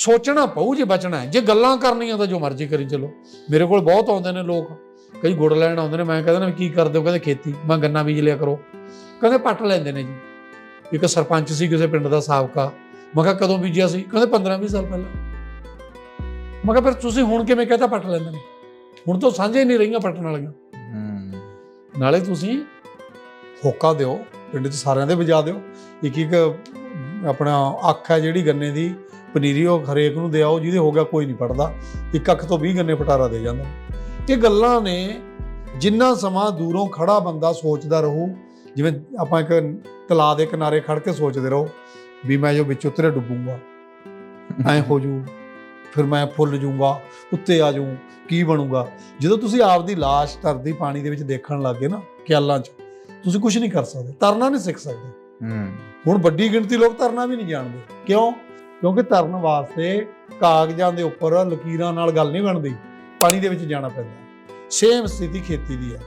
ਸੋਚਣਾ ਪਊ ਜੇ ਬਚਣਾ ਜੇ ਗੱਲਾਂ ਕਰਨੀਆਂ ਤਾਂ ਜੋ ਮਰਜ਼ੀ ਕਰੀ ਚਲੋ। ਮੇਰੇ ਕੋਲ ਬਹੁਤ ਆਉਂਦੇ ਨੇ ਲੋਕ। ਕਈ ਗੁੜ ਲੈਣ ਆਉਂਦੇ ਨੇ। ਮੈਂ ਕਹਿੰਦਾ ਨਾ ਕੀ ਕਰਦੇ ਹੋ? ਕਹਿੰਦੇ ਖੇਤੀ। ਮੈਂ ਗੰਨਾ ਬੀਜ ਲਿਆ ਕਰੋ। ਕਹਿੰਦੇ ਪੱਟ ਲੈਂਦੇ ਨੇ ਜੀ। ਇੱਕ ਸਰਪੰਚ ਸੀ ਕਿਸੇ ਪਿੰਡ ਦਾ ਸਾਬਕਾ। ਮੈਂ ਕਿਹਾ ਕਦੋਂ ਬੀਜਿਆ ਸੀ? ਕਹਿੰਦੇ 15 20 ਸਾਲ ਪਹਿਲਾਂ। ਮੈਂ ਕਿਹਾ ਫਿਰ ਤੁਸੀਂ ਹੁਣ ਕਿਵੇਂ ਕਹਤਾ ਪੱਟ ਲੈਂਦੇ ਨੇ? ਹੁਣ ਤਾਂ ਸਾਂਝੇ ਨਹੀਂ ਰਹੀਆਂ ਪੱਟਣ ਵਾਲੀਆਂ। ਨਾਲੇ ਤੁਸੀਂ ਹੋਕਾ ਦਿਓ। ਪਿੰਡ 'ਚ ਸਾਰਿਆਂ ਦੇ ਵਜਾ ਦਿਓ। ਇੱਕ ਇੱਕ ਆਪਣਾ ਅੱਖ ਹੈ ਜਿਹੜੀ ਗੰਨੇ ਦੀ। ਪਨੀਰੀ ਉਹ ਹਰੇਕ ਨੂੰ ਦਿਆਓ ਜਿਹਦੇ ਹੋ ਗਿਆ ਕੋਈ ਨਹੀਂ ਪੜਦਾ। ਇੱਕ ਅੱਖ ਤੋਂ 20 ਗੰਨੇ ਪਟਾਰਾ ਦੇ ਜਾਂਦਾ। ਇਹ ਗੱਲਾਂ ਨੇ ਜਿੰਨਾ ਸਮਾਂ ਦੂਰੋਂ ਖੜਾ ਬੰਦਾ ਸੋਚਦਾ ਰਹੂ ਜਿਵੇਂ ਆਪਾਂ ਇੱਕ ਤਲਾਅ ਦੇ ਕਿਨਾਰੇ ਖੜ ਕੇ ਸੋਚਦੇ ਰਹੋ ਵੀ ਮੈਂ ਜੋ ਵਿੱਚ ਉਤਰੇ ਡੁੱਬੂਗਾ। ਐ ਹੋ ਜੂ ਫਿਰ ਮੈਂ ਫੁੱਲ ਜੂੰਗਾ ਉੱਤੇ ਆ ਜਾਊਂ ਕੀ ਬਣੂਗਾ? ਜਦੋਂ ਤੁਸੀਂ ਆਪਦੀ ਲਾਸ਼ ਤਰਦੀ ਪਾਣੀ ਦੇ ਵਿੱਚ ਦੇਖਣ ਲੱਗੇ ਨਾ ਕਿਆਲਾਂ 'ਚ ਤੁਸੀਂ ਕੁਝ ਨਹੀਂ ਕਰ ਸਕਦੇ ਤਰਨਾ ਨਹੀਂ ਸਿੱਖ ਸਕਦੇ। ਹੂੰ। ਹੁਣ ਵੱਡੀ ਗਿਣਤੀ ਲੋਕ ਤਰਨਾ ਵੀ ਨਹੀਂ ਜਾਣਦੇ। ਕਿਉਂ? ਕਿਉਂਕਿ ਤਰਨ ਵਾਸਤੇ ਕਾਗਜ਼ਾਂ ਦੇ ਉੱਪਰ ਲਕੀਰਾਂ ਨਾਲ ਗੱਲ ਨਹੀਂ ਬਣਦੀ, ਪਾਣੀ ਦੇ ਵਿੱਚ ਜਾਣਾ ਪੈਂਦਾ। ਸੇਮ ਸਥਿਤੀ ਖੇਤੀ ਦੀ ਹੈ।